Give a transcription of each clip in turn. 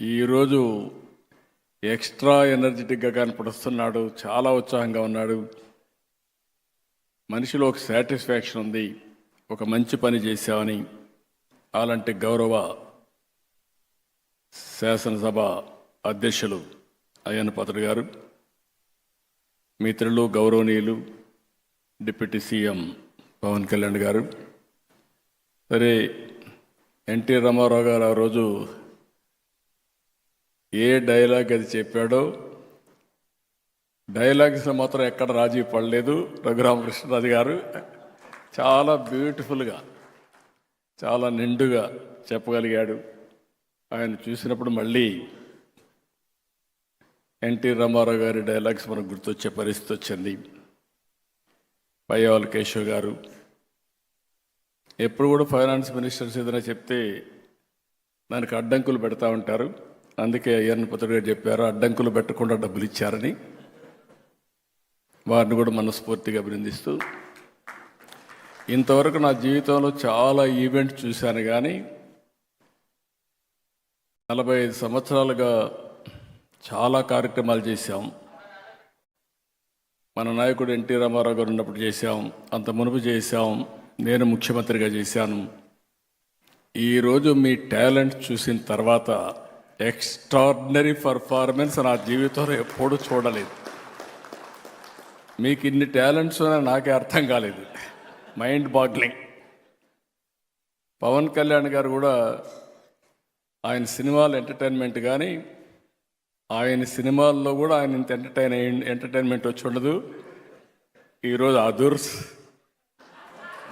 ఈరోజు ఎక్స్ట్రా ఎనర్జెటిక్గా కనపడుస్తున్నాడు. చాలా ఉత్సాహంగా ఉన్నాడు. మనిషిలో ఒక సాటిస్ఫాక్షన్ ఉంది. ఒక మంచి పని చేశామని అలాంటి గౌరవ శాసనసభ అధ్యక్షులు అయ్యన్న పాత్ర గారు మిత్రులు గౌరవనీయులు డిప్యూటీ సీఎం పవన్ కళ్యాణ్ గారు. సరే ఎన్టీ రామారావు గారు ఆ రోజు ఏ డైలాగ్ అది చెప్పాడో డైలాగ్స్లో మాత్రం ఎక్కడ రాజీ పడలేదు రఘురామకృష్ణరాజు గారు. చాలా బ్యూటిఫుల్గా చాలా నిండుగా చెప్పగలిగాడు. ఆయన చూసినప్పుడు మళ్ళీ ఎన్టీ రామారావు గారి డైలాగ్స్ మనకు గుర్తొచ్చే పరిస్థితి వచ్చింది. పయ్యవాళ్ళ కేశవ్ గారు. ఎప్పుడు కూడా ఫైనాన్స్ మినిస్టర్స్ ఏదైనా చెప్తే దానికి అడ్డంకులు పెడతా ఉంటారు. అందుకే అయ్యన్న పుత్రుడు గారు చెప్పారు అడ్డంకులు పెట్టకుండా డబ్బులు ఇచ్చారని వారిని కూడా మనస్ఫూర్తిగా అభినందిస్తూ ఇంతవరకు నా జీవితంలో చాలా ఈవెంట్ చూశాను కానీ నలభై ఐదు సంవత్సరాలుగా చాలా కార్యక్రమాలు చేశాం. మన నాయకుడు ఎన్టీ రామారావు గారు ఉన్నప్పుడు చేశాం అంత మునుపు చేశాం నేను ముఖ్యమంత్రిగా చేశాను. ఈరోజు మీ టాలెంట్ చూసిన తర్వాత ఎక్స్ట్రాడినరీ పర్ఫార్మెన్స్ నా జీవితంలో ఎప్పుడూ చూడలేదు. మీకు ఇన్ని టాలెంట్స్ ఉన్నాయని నాకే అర్థం కాలేదు. మైండ్ బాగ్లింగ్ పవన్ కళ్యాణ్ గారు కూడా ఆయన సినిమాలు ఎంటర్టైన్మెంట్ కానీ ఆయన సినిమాల్లో కూడా ఆయన ఇంత ఎంటర్టైన్ ఎంటర్టైన్మెంట్ వచ్చి ఉండదు. ఈరోజు అదుర్స్.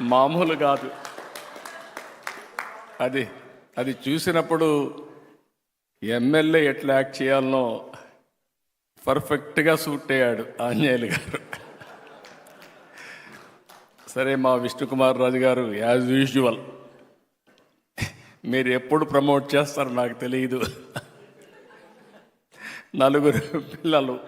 మామూలు కాదు. అది అది చూసినప్పుడు ఎమ్మెల్యే ఎట్లా యాక్ట్ చేయాలనో పర్ఫెక్ట్గా సూట్ అయ్యాడు ఆంజనేయులు గారు. సరే మా విష్ణుకుమార్ రాజు గారు యాజ్ యూజువల్. మీరు ఎప్పుడు ప్రమోట్ చేస్తారో నాకు తెలియదు నలుగురు పిల్లలు.